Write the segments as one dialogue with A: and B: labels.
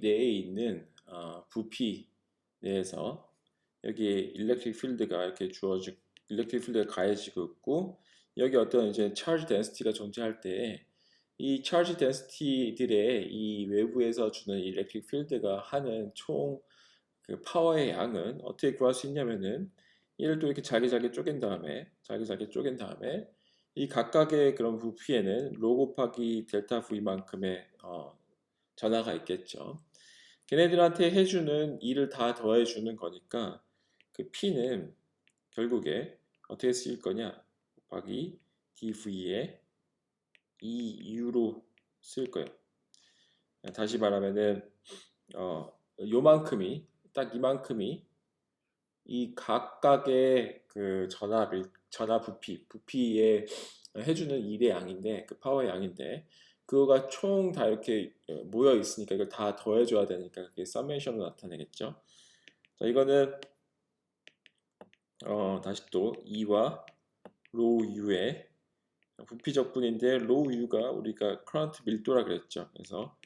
A: 내에 있는 어, 부피 내에서 여기에 일렉트릭 필드가 이렇게 주어지고 일렉트릭 필드가 가해지고 있고 여기 어떤 이제 차지 덴시티가 존재할 때 이 차지 덴시티들의 이 외부에서 주는 일렉트릭 필드가 하는 총 그 파워의 양은 어떻게 구할 수 있냐면은 얘를 또 이렇게 잘게잘게 쪼갠 다음에 잘게잘게 쪼갠 다음에 이 각각의 그런 부피에는 로 곱하기 델타 V만큼의 어, 전하가 있겠죠. 걔네들한테 해주는 일을 다 더해주는 거니까 그 P는 결국에 어떻게 쓰일 거냐 곱하기 dV에 2U로 쓸 거예요. 다시 말하면은 어, 요만큼이 딱 이만큼이 이 각각의 그 전압 전압 부피 부피에 해주는 일의 양인데 그 파워의 양인데 그거가 총 다 이렇게 모여 있으니까 이걸 다 더해줘야 되니까 그게 서메이션으로 나타내겠죠. 자 이거는 어 다시 또 2와 로 U의 부피 적분인데 로 U가 우리가 커런트 밀도라 그랬죠. 그래서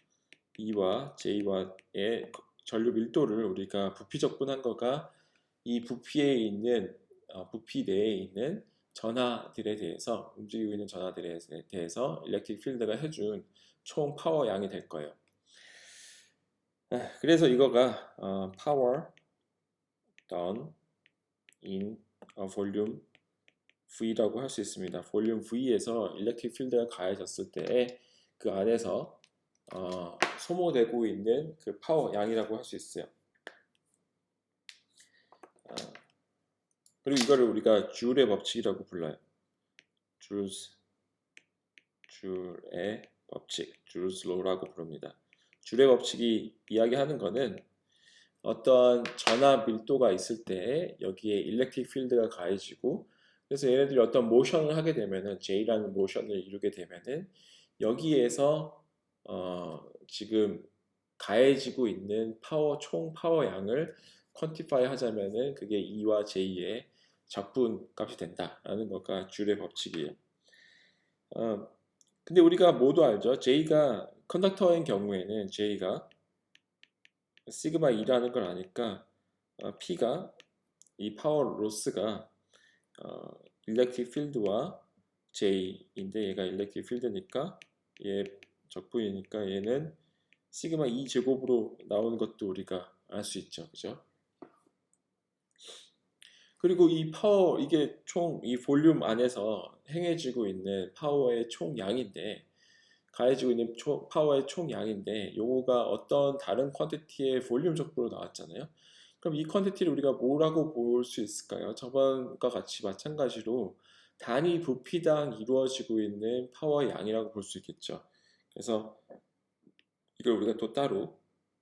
A: E와 J와의 전류 밀도를 우리가 부피 적분한 거가 이 부피에 있는 어, 부피 내에 있는 전하들에 대해서 움직이고 있는 전하들에 대해서 일렉트릭 필드가 해준 총 파워 양이 될 거예요. 그래서 이거가 어, power done in 어, volume V라고 할 수 있습니다. 볼륨 V에서 일렉트릭 필드가 가해졌을 때그 안에서 어, 소모되고 있는 그 파워 양이라고 할 수 있어요. 그리고 이거를 우리가 줄의 법칙이라고 불러요. 줄스 줄의 법칙, 줄스 로라고 부릅니다. 줄의 법칙이 이야기하는 거는 어떤 전압 밀도가 있을 때 여기에 일렉트릭 필드가 가해지고 그래서 얘네들이 어떤 모션을 하게 되면은 J라는 모션을 이루게 되면은 여기에서 어 지금 가해지고 있는 파워 총 파워 양을 퀀티파이 하자면은 그게 E와 J의 적분 값이 된다라는 거가 줄의 법칙이에요. 어, 근데 우리가 모두 알죠. J가 컨덕터인 경우에는 J가 시그마 2라는 걸 아니까 어, P가 이 파워 로스가 어, 일렉트릭 필드와 J인데 얘가 일렉트릭 필드니까 얘 적분이니까 얘는 시그마 2 제곱으로 나오는 것도 우리가 알 수 있죠. 그죠? 그리고 이 파워 이게 총 이 볼륨 안에서 행해지고 있는 파워의 총 양인데 가해지고 있는 초, 파워의 총 양인데 요거가 어떤 다른 퀀티티의 볼륨 적분으로 나왔잖아요. 그럼 이 퀀티티를 우리가 뭐라고 볼 수 있을까요? 저번과 같이 마찬가지로 단위 부피당 이루어지고 있는 파워 양이라고 볼 수 있겠죠. 그래서 이걸 우리가 또 따로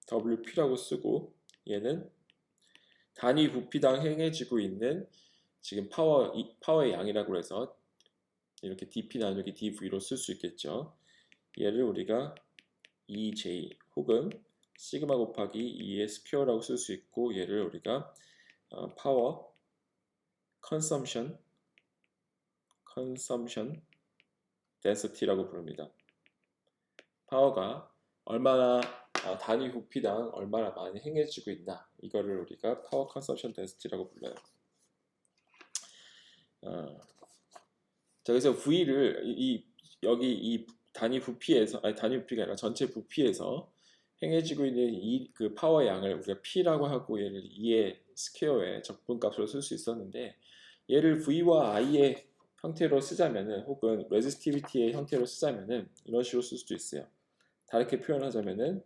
A: WP라고 쓰고 얘는 단위 부피당 행해지고 있는 지금 파워 파워의 양이라고 해서 이렇게 dp 나누기 dv로 쓸 수 있겠죠. 얘를 우리가 EJ 혹은 시그마 곱하기 2의 스퀘어라고 쓸 수 있고 얘를 우리가 어, 파워 컨섬션 컨섬션 덴시티라고 부릅니다. 파워가 얼마나 어, 단위 부피당 얼마나 많이 행해지고 있나 이거를 우리가 파워 컨섬션 덴시티라고 불러요. 어, 자 그래서 V를 이 여기 이 단위 부피에서 아니 단위 부피가 아니라 전체 부피에서 행해지고 있는 이 그 파워 양을 우리가 P라고 하고 얘를 2의 스퀘어의 적분값으로 쓸 수 있었는데 얘를 V와 I의 형태로 쓰자면은 혹은 레지스티비티의 형태로 쓰자면은 이런 식으로 쓸 수도 있어요. 다르게 표현하자면은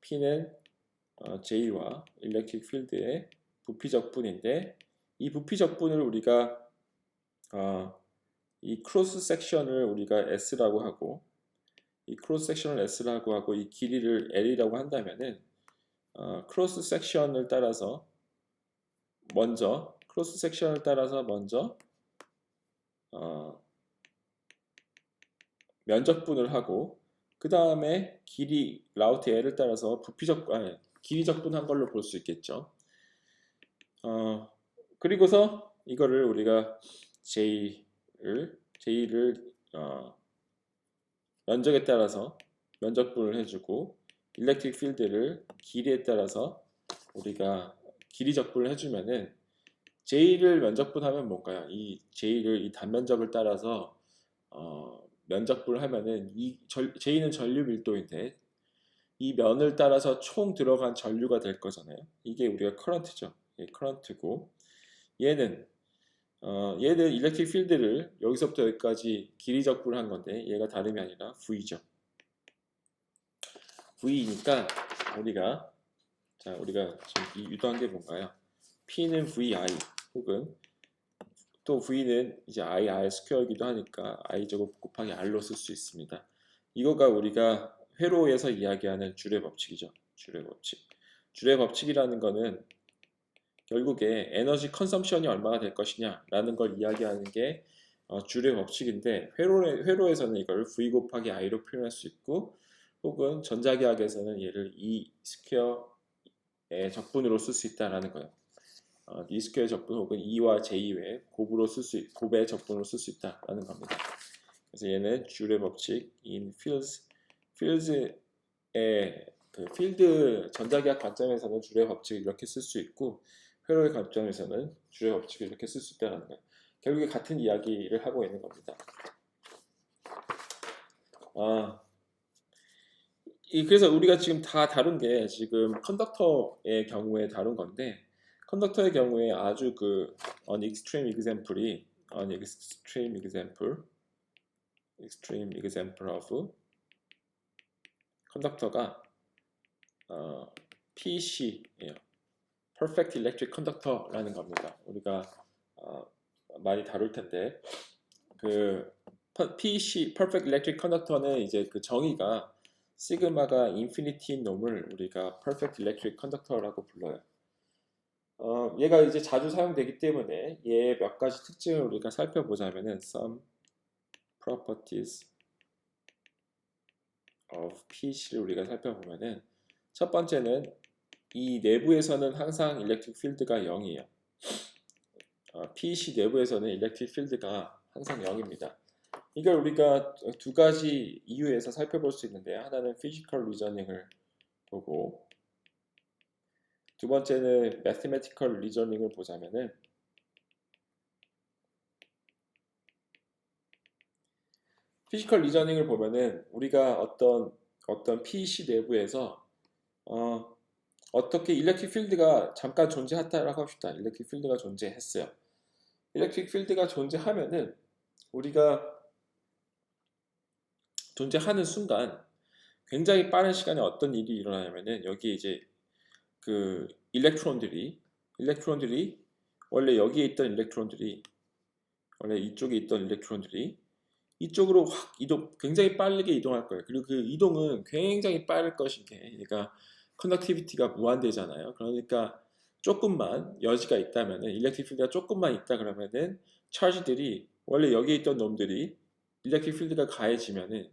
A: P는 어, J와 일렉트릭 필드의 부피 적분인데 이 부피 적분을 우리가 어, 이 크로스 섹션을 우리가 S라고 하고 이 크로스 섹션을 S라고 하고 이 길이를 L이라고 한다면은 어, 크로스 섹션을 따라서 먼저 크로스 섹션을 따라서 먼저 어, 면적분을 하고 그 다음에 길이 라우트 L을 따라서 부피적 아니 길이 적분한 걸로 볼 수 있겠죠. 어, 그리고서 이거를 우리가 J를 J를 어, 면적에 따라서 면적분을 해주고 일렉트릭 필드를 길이에 따라서 우리가 길이 적분을 해주면은 J를 면적분하면 뭔가요? 이 J를 이 단면적을 따라서 어, 면적분을 하면은 이 절, J는 전류 밀도인데 이 면을 따라서 총 들어간 전류가 될 거잖아요. 이게 우리가 커런트죠. 예, 커런트고 얘는 어, 얘는 일렉트릭 필드를 여기서부터 여기까지 길이 적분을 한 건데 얘가 다름이 아니라 V죠. V니까 우리가 자 우리가 지금 이 유도한 게 뭔가요? P는 VI 혹은 또 V는 이제 IR 스퀘어이기도 하니까 I 제곱 곱하기 R로 쓸 수 있습니다. 이거가 우리가 회로에서 이야기하는 줄의 법칙이죠. 줄의 법칙. 줄의 법칙이라는 거는 결국에 에너지 컨섬션이 얼마나 될 것이냐라는 걸 이야기하는 게 어, 줄의 법칙인데 회로, 회로에서는 이걸 V 곱하기 I로 표현할 수 있고 혹은 전자계학에서는 얘를 E 스퀘어의 적분으로 쓸 수 있다라는 거예요. 어, E 스퀘어 적분 혹은 E와 J 외 곱으로 쓸 수, 곱의 적분으로 쓸 수 있다라는 겁니다. 그래서 얘는 줄의 법칙 in fields, fields의 그 필드 전자계학 관점에서는 줄의 법칙을 이렇게 쓸 수 있고 회로의 관점에서는 줄의 법칙을 이렇게 쓸 수 있다는 거예요. 결국에 같은 이야기를 하고 있는 겁니다. 아, 이 그래서 우리가 지금 다 다룬 게 지금 컨덕터의 경우에 다룬 건데 컨덕터의 경우에 아주 그 an extreme example이 an extreme example extreme example of 컨덕터가 어, PEC예요. Perfect Electric Conductor라는 겁니다. 우리가 어, 많이 다룰 텐데 그 PEC Perfect Electric Conductor는 이제 그 정의가 시그마가 인피니티인 놈을 우리가 Perfect Electric Conductor라고 불러요. 어, 얘가 이제 자주 사용되기 때문에 얘 몇 가지 특징을 우리가 살펴보자면은 some properties of PEC를 우리가 살펴보면은 첫 번째는 이 내부에서는 항상 일렉트릭 필드가 0이에요. 어, PEC 내부에서는 일렉트릭 필드가 항상 0입니다. 이걸 우리가 두 가지 이유에서 살펴볼 수 있는데 하나는 피지컬 리저닝을 보고 두 번째는 매스메티컬 리저닝을 보자면은 피지컬 리저닝을 보면은 우리가 어떤 어떤 PEC 내부에서 어, 어떻게 일렉트릭 필드가 잠깐 존재했다라고 합시다. 일렉트릭 필드가 존재했어요. 일렉트릭 필드가 존재하면은 우리가 존재하는 순간 굉장히 빠른 시간에 어떤 일이 일어나냐면은 여기 이제 그 일렉트론들이 일렉트론들이 원래 여기에 있던 일렉트론들이 원래 이쪽에 있던 일렉트론들이 이쪽으로 확 이동 굉장히 빠르게 이동할 거예요. 그리고 그 이동은 굉장히 빠를 것인 게 그러니까 컨덕티비티가 무한대잖아요. 그러니까 조금만 여지가 있다면은 일렉트릭 필드가 조금만 있다 그러면은 차지들이 원래 여기에 있던 놈들이 일렉트릭 필드가 가해지면은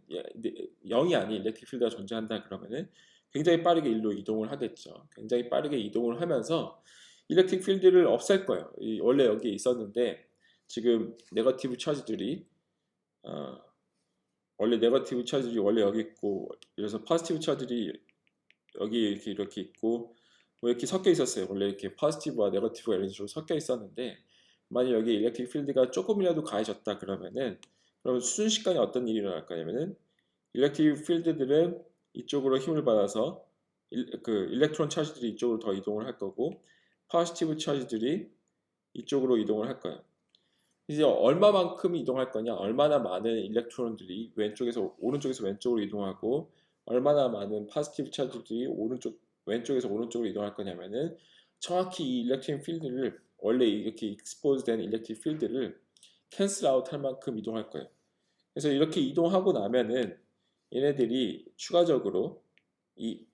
A: 0이 아닌 일렉트릭 필드가 존재한다 그러면은 굉장히 빠르게 일로 이동을 하겠죠. 굉장히 빠르게 이동을 하면서 일렉트릭 필드를 없앨 거예요. 원래 여기에 있었는데 지금 네거티브 차지들이 어, 원래 네거티브 차지들이 원래 여기 있고 그래서 포지티브 차지들이 여기 이렇게 이렇게 있고 뭐 이렇게 섞여 있었어요. 원래 이렇게 포지티브와 네거티브가 이런 식으로 섞여 있었는데 만약 여기 일렉트릭 필드가 조금이라도 가해졌다 그러면은 그럼 순식간에 어떤 일이 일어날 거냐면은 일렉트릭 필드들은 이쪽으로 힘을 받아서 일, 그 일렉트론 차지들이 이쪽으로 더 이동을 할 거고 포지티브 차지들이 이쪽으로 이동을 할 거예요. 이제 얼마만큼 이동할 거냐, 얼마나 많은 일렉트론들이 왼쪽에서 오른쪽에서 왼쪽으로 이동하고 얼마나 많은 포지티브 차지들이 오른쪽 왼쪽에서 오른쪽으로 이동할 거냐면은 정확히 이 일렉트릭 필드를 원래 이렇게 익스포즈된 일렉트릭 필드를 캔슬 아웃 할 만큼 이동할 거예요. 그래서 이렇게 이동하고 나면은 얘네들이 추가적으로 이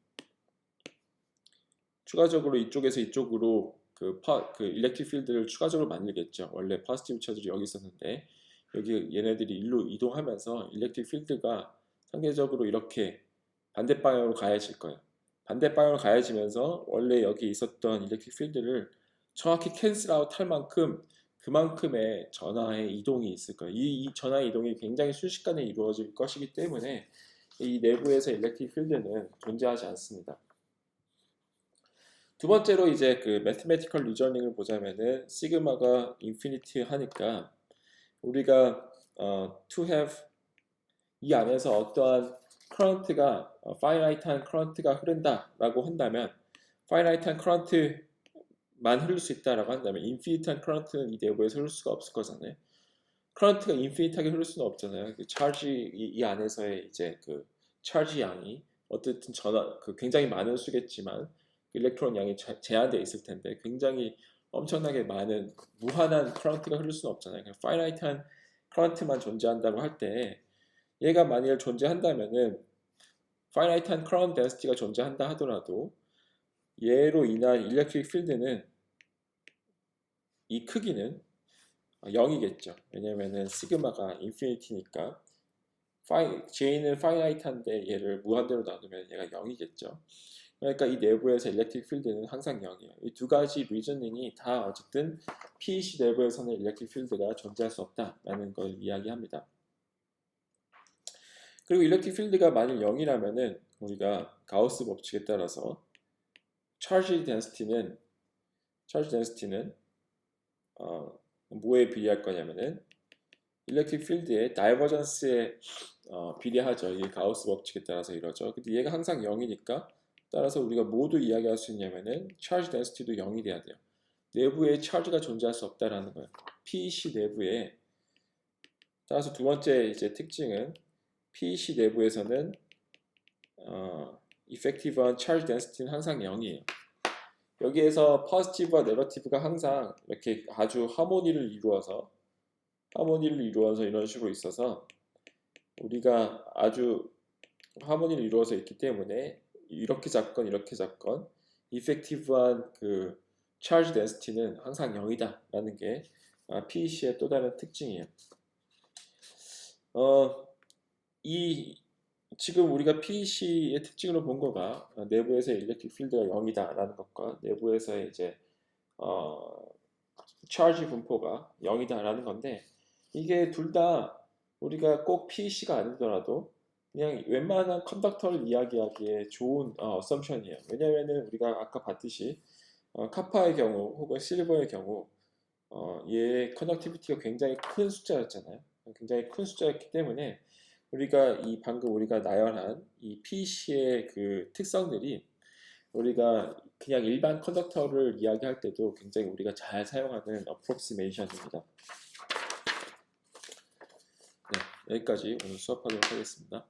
A: 추가적으로 이쪽에서 이쪽으로 그, 파, 그 일렉트릭 필드를 추가적으로 만들겠죠. 원래 포지티브 차들이 여기 있었는데 여기 얘네들이 일로 이동하면서 일렉트릭 필드가 상대적으로 이렇게 반대 방향으로 가해질 거예요. 반대 방향으로 가해지면서 원래 여기 있었던 일렉트릭 필드를 정확히 캔슬 아웃 할 만큼 그만큼의 전하의 이동이 있을 거예요. 이, 이 전하의 이동이 굉장히 순식간에 이루어질 것이기 때문에 이 내부에서 일렉트릭 필드는 존재하지 않습니다. 두 번째로 이제 그 매트메티컬 리저닝을 보자면은 시그마가 인피니티 하니까 우리가 어, to have 이 안에서 어떠한 커런트가 어, 파이나이트한 커런트가 흐른다라고 한다면 파이나이트한 커런트만 흐를 수 있다라고 한다면 인피니트한 커런트는 이 내부에서 흐를 수가 없을 거잖아요. 커런트가 인피니트하게 흐를 수는 없잖아요. 그 차지 이, 이 안에서의 이제 그 차지 양이 어쨌든 전화 그 굉장히 많은 수겠지만 일렉트론 양이 제- 제한되어 있을 텐데 굉장히 엄청나게 많은 무한한 커런트가 흐를 수는 없잖아요. 그냥 파이나이트한 커런트만 존재한다고 할 때 얘가 만일 존재한다면은 파이나이트한 커런트 덴시티가 존재한다 하더라도 얘로 인한 일렉트릭 필드는 이 크기는 0이겠죠. 왜냐면은 시그마가 인피니티니까 파이, J는 파이나이트한데 얘를 무한대로 나누면 얘가 0이겠죠. 그러니까 이 내부에서 일렉트릭 필드는 항상 0이에요. 이 두 가지 리저닝이 다 어쨌든 PEC 내부에서는 일렉트릭 필드가 존재할 수 없다라는 걸 이야기합니다. 그리고 일렉트릭 필드가 만일 0이라면은 우리가 가우스 법칙에 따라서 charge density는 charge density는 어, 뭐에 비례할 거냐면은 일렉트릭 필드의 다이버전스에 어, 비례하죠. 이게 가우스 법칙에 따라서 이러죠. 근데 얘가 항상 0이니까 따라서 우리가 모두 이야기할 수 있냐면은 charge density도 0이 돼야 돼요. 내부에 charge가 존재할 수 없다라는 거예요. PEC 내부에 따라서 두 번째 이제 특징은 PEC 내부에서는 어, effective한 charge density는 항상 0이에요. 여기에서 positive와 negative가 항상 이렇게 아주 하모니를 이루어서 하모니를 이루어서 이런 식으로 있어서 우리가 아주 하모니를 이루어서 있기 때문에 이렇게 잡건 이렇게 잡건 effective한 그 charge density는 항상 0이다 라는 게 아, PEC의 또 다른 특징이에요. 어, 이 지금 우리가 PEC의 특징으로 본 거가 어, 내부에서의 일렉트릭 필드가 0이다 라는 것과 내부에서의 이제 어, charge 분포가 0이다 라는 건데 이게 둘다 우리가 꼭 PEC가 아니더라도 그냥 웬만한 컨덕터를 이야기하기에 좋은 어, 어썸션이에요. 왜냐면은 우리가 아까 봤듯이 어, 카파의 경우 혹은 실버의 경우 어, 얘의 컨덕티비티가 굉장히 큰 숫자였잖아요. 굉장히 큰 숫자였기 때문에 우리가 이 방금 우리가 나열한 이 PC의 그 특성들이 우리가 그냥 일반 컨덕터를 이야기할 때도 굉장히 우리가 잘 사용하는 어프록시메이션입니다. 네, 여기까지 오늘 수업하도록 하겠습니다.